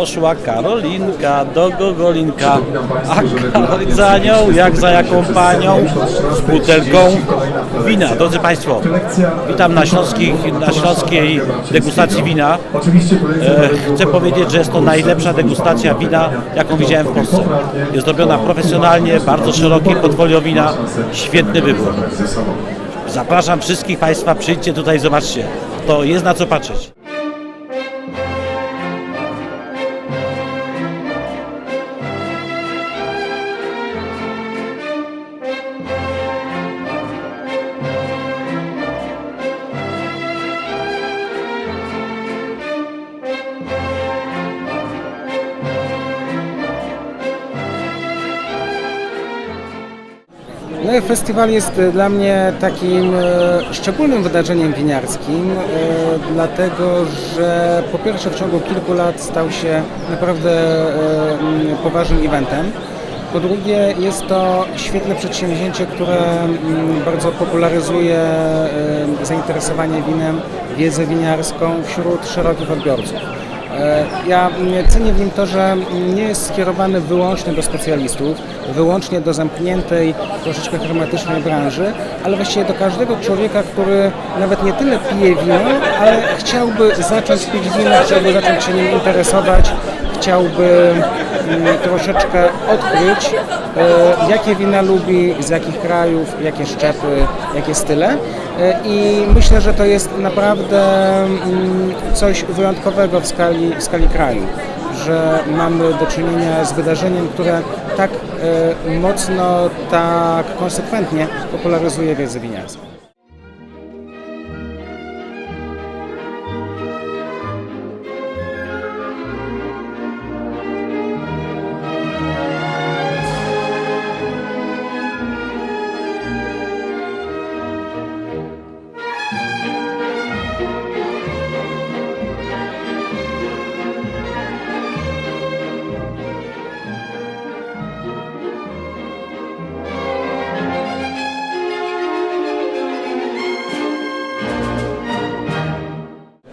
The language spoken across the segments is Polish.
Poszła Karolinka do Gogolinka, a Karolin za nią, jak za jaką panią, z butelką wina. Drodzy Państwo, witam na, śląskich, na śląskiej degustacji wina. E, chcę powiedzieć, że jest to najlepsza degustacja wina, jaką widziałem w Polsce. Jest zrobiona profesjonalnie, bardzo szerokie portfolio wina, świetny wybór. Zapraszam wszystkich Państwa, przyjdźcie tutaj, zobaczcie. To jest na co patrzeć. No festiwal jest e, dla mnie takim e, szczególnym wydarzeniem winiarskim, e, dlatego że po pierwsze w ciągu kilku lat stał się naprawdę e, m, poważnym eventem. Po drugie jest to świetne przedsięwzięcie, które m, bardzo popularyzuje zainteresowanie winem, wiedzę winiarską wśród szerokich odbiorców. E, Ja cenię w nim to, że nie jest skierowany wyłącznie do specjalistów, wyłącznie do zamkniętej, troszeczkę hermetycznej branży, ale właściwie do każdego człowieka, który nawet nie tyle pije wino, ale chciałby zacząć pić wino, chciałby zacząć się nim interesować, chciałby mm, troszeczkę odkryć, e, jakie wina lubi, z jakich krajów, jakie szczepy, jakie style. E, I myślę, że to jest naprawdę mm, coś wyjątkowego w skali, w skali kraju, że mamy do czynienia z wydarzeniem, które tak e, mocno, tak konsekwentnie popularyzuje wiedzę winiarską.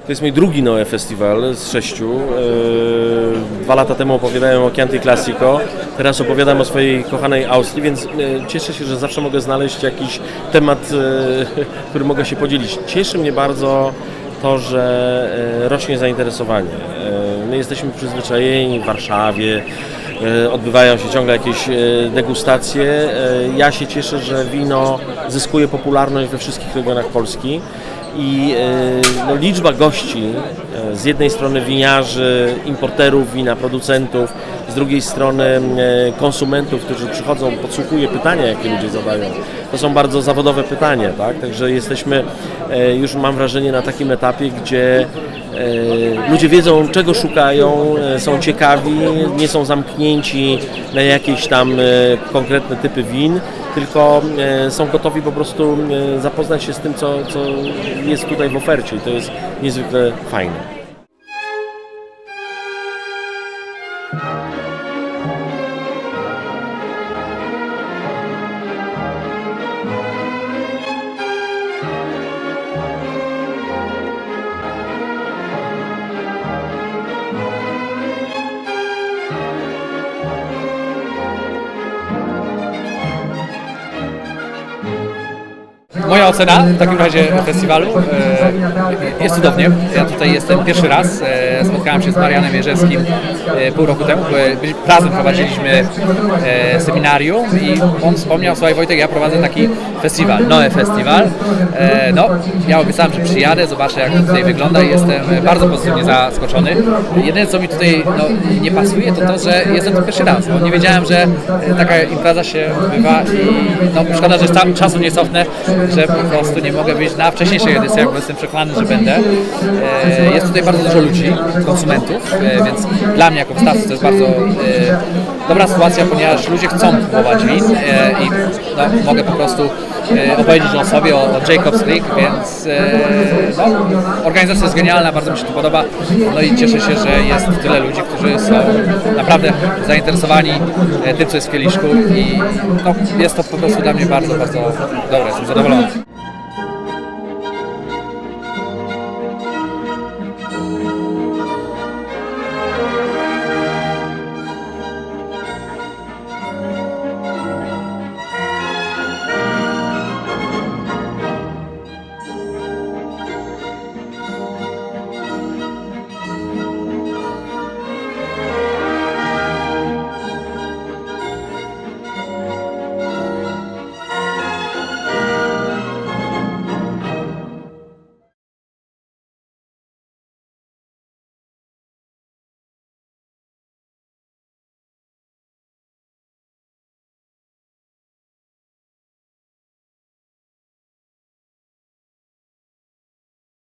To jest mój drugi Noe Festiwal z sześciu. Eee, Dwa lata temu opowiadałem o Chianti Classico, teraz opowiadam o swojej kochanej Austrii, więc e, cieszę się, że zawsze mogę znaleźć jakiś temat, e, który mogę się podzielić. Cieszy mnie bardzo to, że e, rośnie zainteresowanie. E, My jesteśmy przyzwyczajeni w Warszawie, e, odbywają się ciągle jakieś e, degustacje. E, Ja się cieszę, że wino zyskuje popularność we wszystkich regionach Polski i e, no, liczba gości, e, z jednej strony winiarzy, importerów wina, producentów, z drugiej strony e, konsumentów, którzy przychodzą, podsłuchuje pytania, jakie ludzie zadają. To są bardzo zawodowe pytania, tak? Także jesteśmy już mam wrażenie na takim etapie, gdzie ludzie wiedzą czego szukają, są ciekawi, nie są zamknięci na jakieś tam konkretne typy win, tylko są gotowi po prostu e, zapoznać się z tym, co, co jest tutaj w ofercie i to jest niezwykle fajne. Moja ocena w takim razie festiwalu e, jest cudownie. Ja tutaj jestem pierwszy raz. E, spotkałem się z Marianem Jerzewskim e, pół roku temu. E, Razem prowadziliśmy e, seminarium i on wspomniał, słuchaj Wojtek, ja prowadzę taki festiwal, Noe Festiwal. E, no, ja obiecałem, że przyjadę, zobaczę jak to tutaj wygląda i jestem bardzo pozytywnie zaskoczony. Jedyne co mi tutaj no, nie pasuje to to, że jestem tu pierwszy raz, bo nie wiedziałem, że e, taka impreza się odbywa i no, szkoda, że tam czasu nie cofnę, żeby po prostu nie mogę być na wcześniejszych edycjach, bo jestem przekonany, że będę. E, Jest tutaj bardzo dużo ludzi, konsumentów, e, więc dla mnie jako wystawcy to jest bardzo e, dobra sytuacja, ponieważ ludzie chcą kupować win i no, mogę po prostu opowiedzieć o sobie, o, Jacob's Creek, więc organizacja jest genialna, bardzo mi się to podoba. No i cieszę się, że jest tyle ludzi, którzy są naprawdę zainteresowani e, tym, co jest w kieliszku i no, jest to po prostu dla mnie bardzo, bardzo dobre, jestem zadowolony.